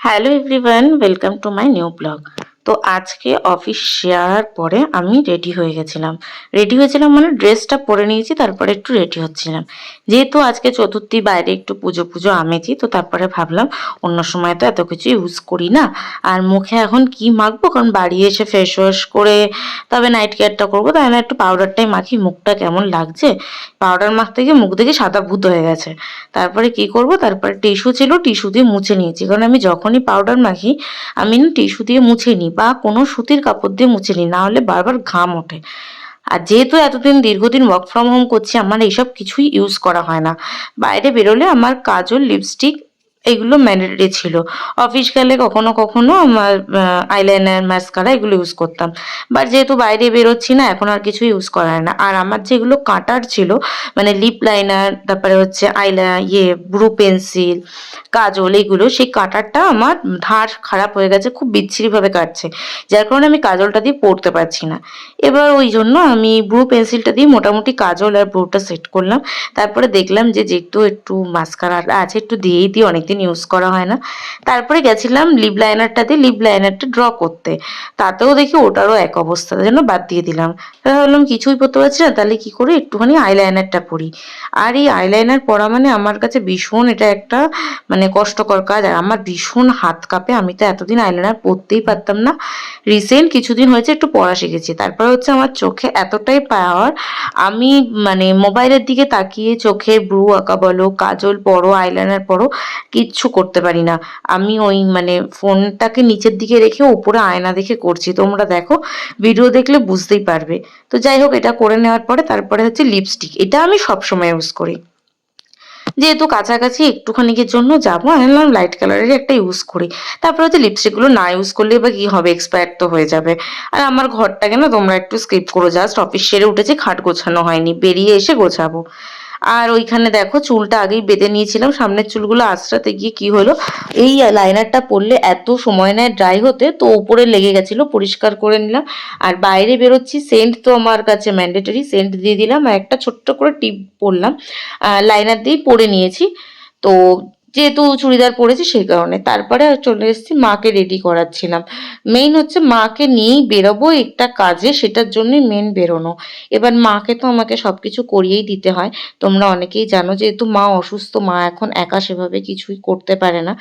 hello everyone welcome to my new blog তো আজকে office share পরে আমি রেডি হয়ে গেছিলাম। রেডি হয়েছিলাম মানে ড্রেসটা পরে নিয়েছি, তারপরে একটু রেডি হচ্ছিলাম। যেহেতু আজকে চতুর্থী, বাইরে একটু পুজো পুজো আমেছি, তো তারপরে ভাবলাম অন্য সময় তো এত কিছু ইউজ করি না। আর মুখে এখন কি মাখবো? কারণ বাড়ি এসে ফেস ওয়াশ করে তবে নাইট কেয়ারটা করব, তাই না? একটু পাউডারটাই মাখি, মুখটা কেমন লাগছে? পাউডার মাখতে গিয়ে মুখ দেখে সাদা ভূত হয়ে গেছে। তারপরে কি করব? তারপরে টিস্যু ছিল টিস্যু দিয়ে মুছে নিয়েছি। কারণ আমি যখনই পাউডার মাখি, আমি টিস্যু দিয়ে মুছে নিই বা কোনো সুতির কাপড় দিয়ে মুছে নিই, না হলে বারবার ঘাম ওঠে। আর যেহেতু এতদিন দীর্ঘদিন ওয়ার্ক ফ্রম হোম করছি, আমার এইসব কিছুই ইউজ করা হয় না। বাইরে বেরোলে আমার কাজল লিপস্টিক এগুলো ম্যান্ডেটরি ছিল। অফিস গেলে কখনো কখনো আমার আইলাইনার মাস্কারা এগুলো ইউজ করতাম। বাট যেহেতু বাইরে বেরোচ্ছি না, এখন আর কিছু ইউজ করা হয় না। আর আমার যেগুলো কাটার ছিল মানে লিপ লাইনার তারপরে হচ্ছে আইলা ইয়ে ব্রু পেন্সিল কাজল, এগুলো, সেই কাটারটা আমার ধার খারাপ হয়ে গেছে, খুব বিচ্ছিরিভাবে কাটছে। যার কারণে আমি কাজলটা দিয়ে পড়তে পারছি না। এবার ওই জন্য আমি ব্রু পেন্সিলটা দিয়ে মোটামুটি কাজল আর ব্রুটা সেট করলাম। তারপরে দেখলাম যে যেহেতু একটু মাস্কারা আছে, একটু দিয়েই দিই অনেকদিন ইউজ করা হয় না। তারপরে গেছিলাম লিপ লাইনারটা দিয়ে লিপ লাইনারটা ড্র করতে। তাতেও দেখি ওটারও এক অবস্থা জন্য বাদ দিয়ে দিলাম। তাহলে ভাবলাম কিছুই পড়তে পারছি না, তাহলে কি করি? একটুখানি আইলাইনারটা পরি। আর এই আইলাইনার পরা মানে আমার কাছে ভীষণ এটা একটা মানে কষ্টকর কাজ। আর আমার ভীষণ হাত কাঁপে। আমি তো এতদিন আইলাইনার পরতেই পারতাম না। রিসেন্ট কিছুদিন হয়েছে, একটু পড়া শিখেছি। তারপরে হচ্ছে আমার চোখে এতটাই পাওয়ার আমি মানে মোবাইলের দিকে তাকিয়ে চোখে ব্রু আঁকা বলো, কাজল পরো আইলাইনার পরো কিচ্ছু করতে পারি না। আমি ওই মানে ফোনটাকে নিচের দিকে রেখে উপরে আয়না দেখে করছি। তোমরা দেখো ভিডিও দেখলে বুঝতেই পারবে। তো যাই হোক, এটা করে নেওয়ার পরে তারপরে হচ্ছে লিপস্টিক এটা আমি সবসময় ইউজ করি। যেহেতু কাছাকাছি একটুখানিকের জন্য যাব, আমি লাইট কালারের একটা ইউজ করি। তারপরে হচ্ছে লিপস্টিকগুলো না ইউজ করলে বা কি হবে এক্সপায়ার তো হয়ে যাবে। আর আমার ঘরটাকে না তোমরা একটু স্কিপ করো। জাস্ট অফিস সেরে উঠেছে, খাট গোছানো হয়নি। বেরিয়ে এসে গোছাবো। আর ওইখানে দেখো চুলটা আগেই বেঁধে নিয়েছিলাম, সামনের চুলগুলো আশ্রাতে গিয়ে কি হলো? এই লাইনারটা পরলে এত সময় নেয় ড্রাই হতে, তো ওপরে লেগে গেছিল, পরিষ্কার করে নিলাম। আর বাইরে বেরোচ্ছি সেন্ট তো আমার কাছে ম্যান্ডেটরি সেন্ট দিয়ে দিলাম। একটা ছোট্ট করে টিপ পরলাম লাইনার দিয়েই পরে নিয়েছি। তো যেহেতু চুড়িদার পরেছি সেই কারণে। তারপরে চলে এসেছি মাকে রেডি করাচ্ছিলাম। মেইন হচ্ছে মাকে নিয়েই বেরোবো, একটা কাজে সেটার জন্যই মেন বেরোনো। এবার মাকে তো আমাকে সব কিছু করিয়েই দিতে হয়। তোমরা অনেকেই জানো, যেহেতু মা অসুস্থ, মা এখন একা সেভাবে কিছুই করতে পারে না।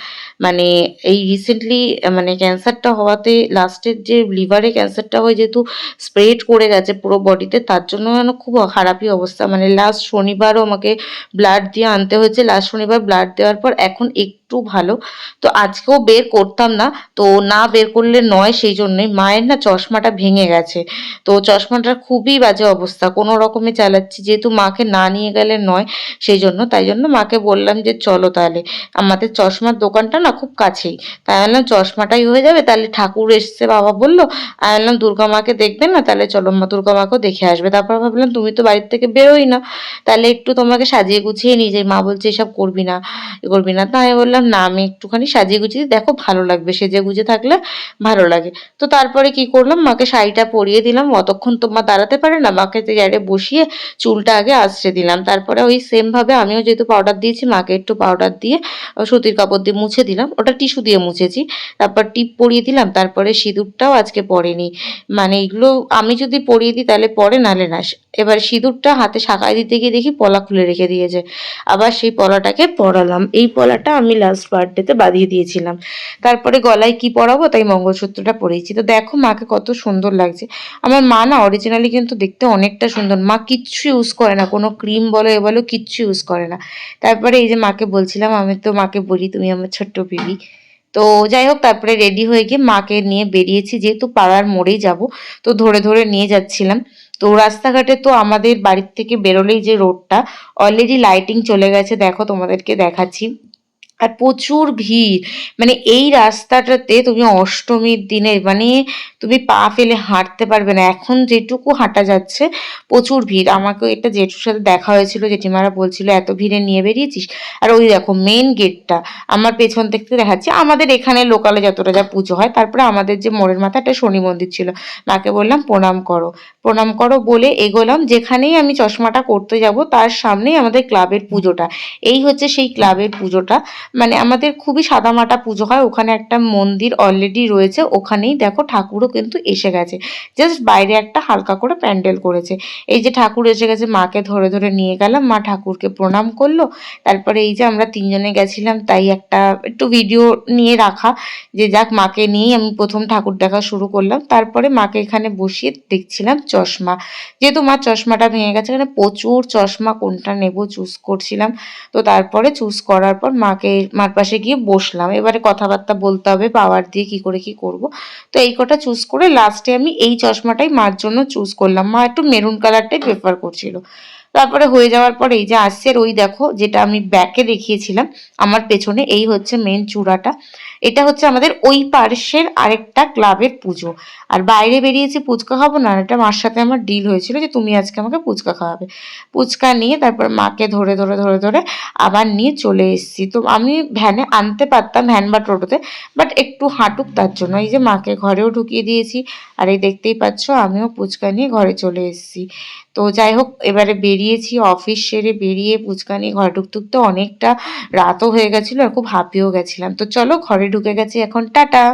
মানে এই রিসেন্টলি মানে ক্যান্সারটা হওয়াতে লাস্টের যে লিভারে ক্যান্সারটা হয়ে যেহেতু স্প্রেড করে গেছে পুরো বডিতে তার জন্য যেন খুব খারাপই অবস্থা। মানে লাস্ট শনিবারও আমাকে ব্লাড দিয়ে আনতে হয়েছে। লাস্ট শনিবার ব্লাড দেওয়ার পর এখন একটু ভালো। তো আজকেও বের করতাম না। তো না বের করলে নয় সেই জন্যই। মায়ের না চশমাটা ভেঙে গেছে। তো চশমাটার খুবই বাজে অবস্থা। কোনো রকমে চালাচ্ছি। যেহেতু মাকে না নিয়ে গেলে নয় সেই জন্য। তাই জন্য মাকে বললাম যে, চলো তাহলে। আমাদের চশমার দোকানটা না খুব কাছেই। তাই বললাম চশমাটাই হয়ে যাবে। তাহলে ঠাকুর এসছে, বাবা বলল। আমি বললাম দুর্গা মাকে দেখবেন না? তাহলে চলো মা দুর্গা মাকেও দেখে আসবে। তারপর ভাবলাম, তুমি তো বাড়ির থেকে বেরোই না। তাহলে একটু তোমাকে সাজিয়ে গুছিয়ে নিয়ে যাই। মা বলছে, এসব করবি না। করবি না? তাই বললাম না, আমি একটুখানি সাজিয়ে গুছিয়ে দেখো, ভালো লাগবে। সেজে গুজে থাকলে ভালো লাগে। তো তারপরে কি করলাম, মাকে শাড়িটা পরিয়ে দিলাম। অতক্ষণ তো মা দাঁড়াতে পারে না। মাকে চেয়ারে বসিয়ে চুলটা আগে আশ্রে দিলাম। তারপরে ওই সেম ভাবে আমিও যেহেতু পাউডার দিয়েছি, মাকে একটু পাউডার দিয়ে সুতির কাপড় দিয়ে মুছে দিলাম। ওটা টিস্যু দিয়ে মুছেছি। তারপর টিপ পরিয়ে দিলাম। তারপরে সিঁদুরটাও আজকে পরেনি। মানে এগুলো আমি যদি পরিয়ে দিই, তাহলে পরে? নালে না। এবার সিঁদুরটা হাতে শাখায় দিতে গিয়ে দেখি পলা খুলে রেখে দিয়েছে। আবার সেই পলাটাকে পরালাম। এই পলাটা আমি লাস্ট বার্থডেতে বাঁধিয়ে দিয়েছিলাম। তারপরে গলায় কি পরাবো তাই মঙ্গলসূত্রটা পরেছি। তো দেখো মাকে কত সুন্দর লাগছে। আমার মা না অরিজিনালি কিন্তু দেখতে অনেকটা সুন্দর। মা কিচ্ছু ইউজ করে না। কোনো ক্রিম বলো, এ বলো, কিচ্ছু ইউজ করে না। তারপরে এই যে মাকে বলছিলাম, আমি তো মাকে বলি, তুমি আমার ছোট্ট বেবি তো যাই হোক, তারপরে রেডি হয়ে গিয়ে মাকে নিয়ে বেরিয়েছি। যেহেতু পাড়ার মোড়েই যাব, তো ধরে ধরে নিয়ে যাচ্ছিলাম। তো রাস্তাঘাটে তো আমাদের বাড়ির থেকে বেরোলেই যে রোডটা অলরেডি লাইটিং চলে গেছে। দেখো তোমাদেরকে দেখাচ্ছি। আর প্রচুর ভিড়। মানে এই রাস্তাটাতে তুমি অষ্টমীর দিনে মানে তুমি পা ফেলে হাঁটতে পারবে না। এখন যেটুকু হাঁটা যাচ্ছে, প্রচুর ভিড়। আমাকে এটা জেঠুর সাথে দেখা হয়েছিল, জেঠিমারা বলছিল, এত ভিড়ে নিয়ে বেরিয়েছিস? আর ওই দেখো মেন গেটটা আমার পেছন থেকে দেখাচ্ছি, আমাদের এখানে লোকালে যতটা যা পুজো হয়, তারপরে আমাদের যে মোড়ের মাথা একটা শনি মন্দির ছিল। মাকে বললাম, প্রণাম করো। প্রণাম করো বলে এগোলাম। যেখানেই আমি চশমাটা করতে যাব, তার সামনেই আমাদের ক্লাবের পুজোটা। এই হচ্ছে সেই ক্লাবের পুজোটা। মানে আমাদের খুবই সাদামাটা পুজো হয়, ওখানে একটা মন্দির অলরেডি রয়েছে, ওখানেই দেখো ঠাকুরও কিন্তু এসে গেছে। জাস্ট বাইরে একটা হালকা করে প্যান্ডেল করেছে। এই যে ঠাকুর এসে গেছে, মাকে ধরে ধরে নিয়ে গেলাম, মা ঠাকুরকে প্রণাম করল। তারপরে এই যে আমরা তিনজনে গেছিলাম, তাই একটা একটু ভিডিও নিয়ে রাখা, যে যাক মাকে নিয়েই আমি প্রথম ঠাকুর দেখা শুরু করলাম। তারপরে মাকে এখানে বসিয়ে দেখছিলাম চশমা। যেহেতু মা চশমাটা ভেঙে গেছে, এখানে প্রচুর চশমা, কোনটা নেব চুজ করছিলাম। তো তারপরে চুজ করার পর মাকে মার পাশে গিয়ে বসলাম। এবারে কথাবার্তা বলতে হবে পাওয়ার দিয়ে কি করে কি করব। তো এই কটা চুজ করে লাস্টে আমি এই চশমাটাই মার জন্য চুজ করলাম। মা একটু মেরুন কালারটাই প্রেফার করছিল। তারপরে হয়ে যাওয়ার পর এই যে আসছে ওই দেখো, যেটা আমি ব্যাকে দেখিয়েছিলাম, আমার পেছনে এই হচ্ছে মেন চূড়াটা। এটা হচ্ছে আমাদের ওই পার্শ্বের আরেকটা ক্লাবের পুজো। আর বাইরে বেরিয়েছি ফুচকা খাব না এটা মার সাথে আমার ডিল হয়েছিল যে তুমি আজকে আমাকে ফুচকা খাওয়াবে। ফুচকা নিয়ে তারপর মাকে ধরে ধরে ধরে ধরে আবার নিয়ে চলে এসেছি। তো আমি ভ্যানে আনতে পারতাম ভ্যান বা টোটোতে বাট একটু হাঁটুক তার জন্য। এই যে মাকে ঘরেও ঢুকিয়ে দিয়েছি, আর এই দেখতেই পাচ্ছ, আমিও ফুচকা নিয়ে ঘরে চলে এসেছি। তো যাই হোক, এবারে বেরিয়েছি অফিস সেরে বেরিয়ে ফুচকা নিয়ে ঘরে ঢুকতুক তো অনেকটা রাতও হয়ে গেছিল আর খুব হাঁপিয়েও গেছিলাম। তো চলো ঘরে ঢুকে গেছি এখন, টাটা!